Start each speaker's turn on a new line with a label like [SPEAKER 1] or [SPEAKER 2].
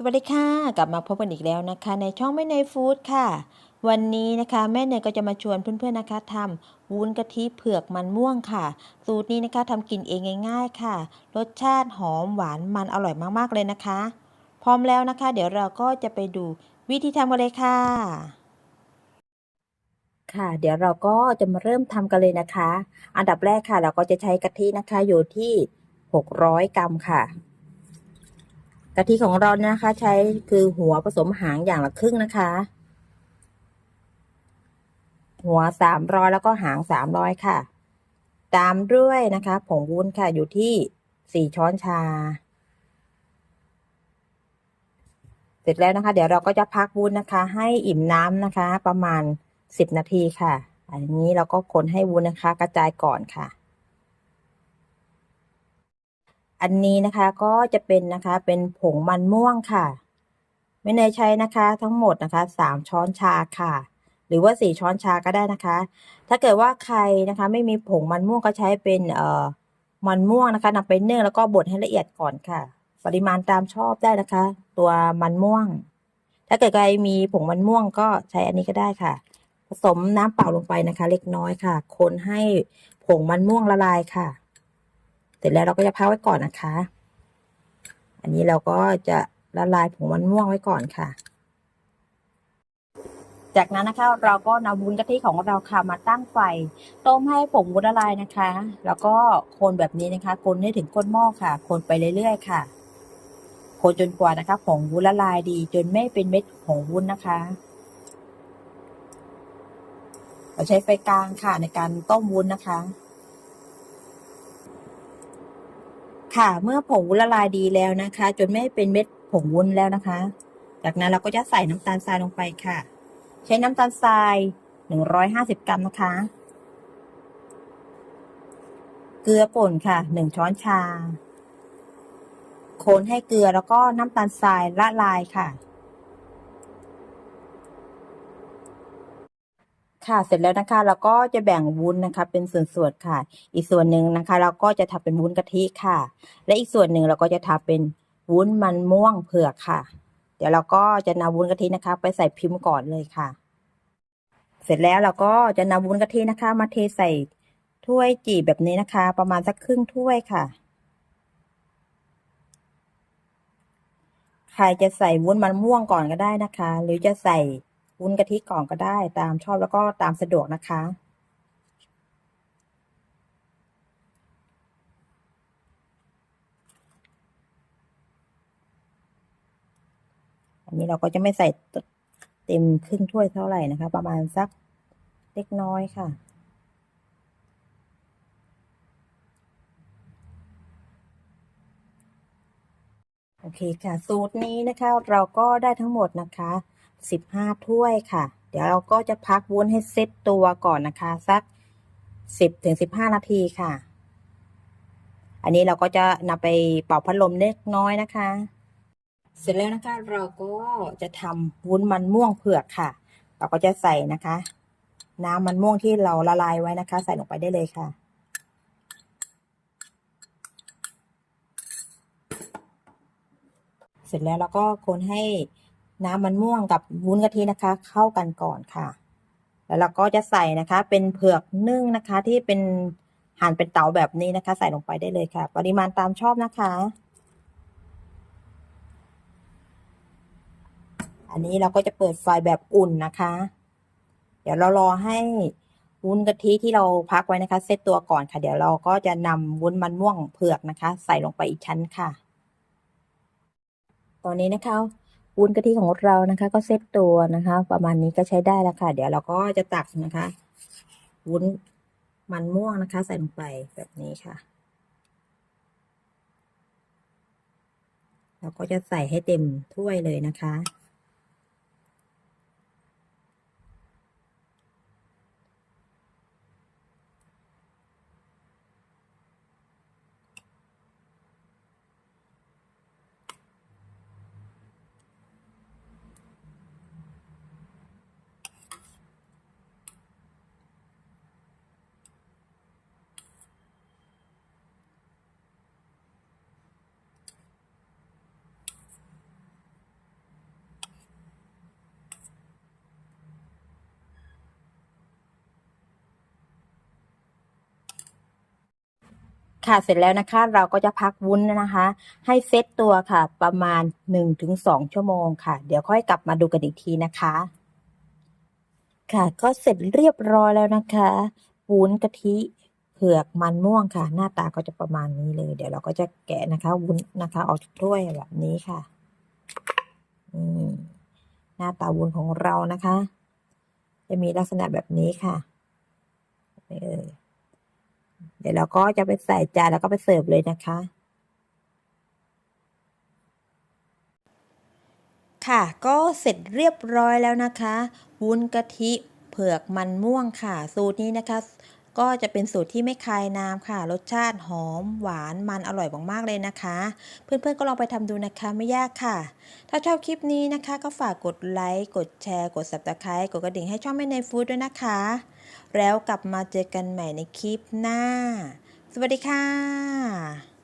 [SPEAKER 1] สวัสดีค่ะ กลับมาพบกันอีกแล้วนะคะ ในช่องแม่เนยฟู้ดค่ะ วันนี้นะคะแม่เนยก็จะมาชวนเพื่อนๆนะคะทำวุ้นกะทิเผือกมันม่วงค่ะ สูตรนี้นะคะทำกินเองง่าย ๆ ค่ะ รสชาติหอมหวานมันอร่อยมากๆเลยนะคะ พร้อมแล้วนะคะ เดี๋ยวเราก็จะไปดูวิธีทำกันเลยค่ะ ค่ะ เดี๋ยวเราก็จะมาเริ่มทำกันเลยนะคะ อันดับแรกค่ะ เราก็จะใช้กะทินะคะอยู่ที่ 600 กรัมค่ะ กะทิของเรานะคะ ใช้คือหัวผสมหางอย่างละครึ่งนะคะ หัวสามร้อยแล้วก็หางสามร้อยค่ะ ตามด้วยนะคะ ผงวุ้นค่ะอยู่ที่สี่ช้อนชา เสร็จแล้วนะคะ เดี๋ยวเราก็จะพักวุ้นนะคะ ให้อิ่มน้ำนะคะ ประมาณสิบนาทีค่ะ อันนี้เราก็คนให้วุ้นนะคะ กระจายก่อนค่ะ อันนี้นะคะก็จะเป็นนะคะเป็นผงมันม่วงค่ะ ไม่เนยใช้นะคะทั้งหมดนะคะสามช้อนชาค่ะ หรือว่าสี่ช้อนชาก็ได้นะคะ ถ้าเกิดว่าใครนะคะไม่มีผงมันม่วงก็ใช้เป็นเอ่อมันม่วงนะคะนำไปนึ่งแล้วก็บดให้ละเอียดก่อนค่ะ ปริมาณตามชอบได้นะคะ ตัวมันม่วง ถ้าเกิดใครมีผงมันม่วงก็ใช้อันนี้ก็ได้ค่ะ ผสมน้ำเปล่าลงไปนะคะ เล็กน้อยค่ะ คนให้ผงมันม่วงละลายค่ะ เสร็จแล้วเราก็จะพักไว้ก่อนนะคะ อันนี้เราก็จะละลายผงมันม่วงไว้ก่อนค่ะ จากนั้นนะคะ เราก็นำวุ้นกะทิของเราค่ะมาตั้งไฟ ต้มให้ผงวุ้นละลายนะคะ แล้วก็คนแบบนี้นะคะ คนให้ถึงก้นหม้อค่ะ คนไปเรื่อยๆค่ะ คนจนกว่านะคะผงวุ้นละลายดี จนไม่เป็นเม็ดผงวุ้นนะคะเราใช้ไฟกลางค่ะในการต้มวุ้นนะคะ ค่ะเมื่อผงวุ้นละลายดีแล้วนะคะ จนไม่เป็นเม็ดผงวุ้นแล้วนะคะ จากนั้นเราก็จะใส่น้ำตาลทรายลงไปค่ะ ใช้น้ำตาลทรายหนึ่งร้อยห้าสิบกรัมนะคะ เกลือป่นค่ะหนึ่งช้อนชาคนให้เกลือแล้วก็น้ำตาลทรายละลายค่ะ ค่ะเสร็จแล้วนะคะเราก็จะแบ่งวุ้นนะคะ เป็นส่วนๆค่ะ อีกส่วนหนึ่งนะคะ เราก็จะทำเป็นวุ้นกะทิค่ะ และอีกส่วนหนึ่งเราก็จะทำเป็นวุ้นมันม่วงเผือกค่ะ เดี๋ยวเราก็จะนำวุ้นกะทินะคะ ไปใส่พิมพ์ก่อนเลยค่ะ เสร็จแล้วเราก็จะนำวุ้นกะทินะคะ มาเทใส่ถ้วยจีบแบบนี้นะคะ ประมาณสักครึ่งถ้วยค่ะ ใครจะใส่วุ้นมันม่วงก่อนก็ได้นะคะ หรือจะใส่ วุ้นกะทิก่อนก็ได้ตามชอบแล้วก็ตามสะดวกนะคะ อันนี้เราก็จะไม่ใส่เต็มครึ่งถ้วยเท่าไหร่นะคะ ประมาณสักเล็กน้อยค่ะโอเคค่ะ สูตรนี้นะคะเราก็ได้ทั้งหมดนะคะ สิบห้าถ้วยค่ะ เดี๋ยวเราก็จะพักวุ้นให้เซตตัวก่อนนะคะ สักสิบถึงสิบห้านาทีค่ะ อันนี้เราก็จะนำไปเป่าพัดลมเล็กน้อยนะคะ เสร็จแล้วนะคะเราก็จะทำวุ้นมันม่วงเผือกค่ะ เราก็จะใส่นะคะ น้ำมันม่วงที่เราละลายไว้นะคะ ใส่ลงไปได้เลยค่ะเสร็จแล้วเราก็คนให้ น้ำมันม่วงกับวุ้นกะทินะคะ เข้ากันก่อนค่ะ แล้วเราก็จะใส่นะคะ เป็นเผือกนึ่งนะคะ ที่เป็นหั่นเป็นเต๋าแบบนี้นะคะ ใส่ลงไปได้เลยค่ะ ปริมาณตามชอบนะคะ อันนี้เราก็จะเปิดไฟแบบอุ่นนะคะ เดี๋ยวเรารอให้วุ้นกะทิที่เราพักไว้นะคะ เซตตัวก่อนค่ะ เดี๋ยวเราก็จะนำวุ้นมันม่วงเผือกนะคะ ใส่ลงไปอีกชั้นค่ะ ตอนนี้นะคะ วุ้นกะทิของเรานะคะ ก็เซตตัวนะคะ ประมาณนี้ก็ใช้ได้แล้วค่ะ เดี๋ยวเราก็จะตักนะคะ วุ้นมันม่วงนะคะ ใส่ลงไปแบบนี้ค่ะ เราก็จะใส่ให้เต็มถ้วยเลยนะคะ ค่ะเสร็จแล้วนะคะเราก็จะพักวุ้นนะคะ ให้เซตตัวค่ะ ประมาณ 1-2 ชั่วโมงค่ะ เดี๋ยวค่อยกลับมาดูกันอีกทีนะคะ ค่ะ ก็เสร็จเรียบร้อยแล้วนะคะวุ้นกะทิเผือกมันม่วงค่ะ หน้าตาก็จะประมาณนี้เลย เดี๋ยวเราก็จะแกะนะคะ วุ้นนะคะ ออกจากถ้วยแบบนี้ค่ะนี่หน้าตาวุ้นของเรานะคะ จะมีลักษณะแบบนี้ค่ะเออ เดี๋ยวเราก็จะไปใส่จานแล้วก็ไปเสิร์ฟเลยนะคะ ค่ะ ก็เสร็จเรียบร้อยแล้วนะคะ วุ้นกะทิเผือกมันม่วงค่ะ สูตรนี้นะคะ ก็จะเป็นสูตรที่ไม่คายน้ำค่ะ รสชาติหอม หวานมันอร่อยมากๆเลยนะคะ เพื่อนๆก็ลองไปทำดูนะคะไม่ยากค่ะ ถ้าชอบคลิปนี้นะคะ ก็ฝากกดไลค์กดแชร์ กด subscribe กดกระดิ่งให้ช่องแม่ในฟู้ดด้วยนะคะ แล้วกลับมาเจอกันใหม่ในคลิปหน้า สวัสดีค่ะ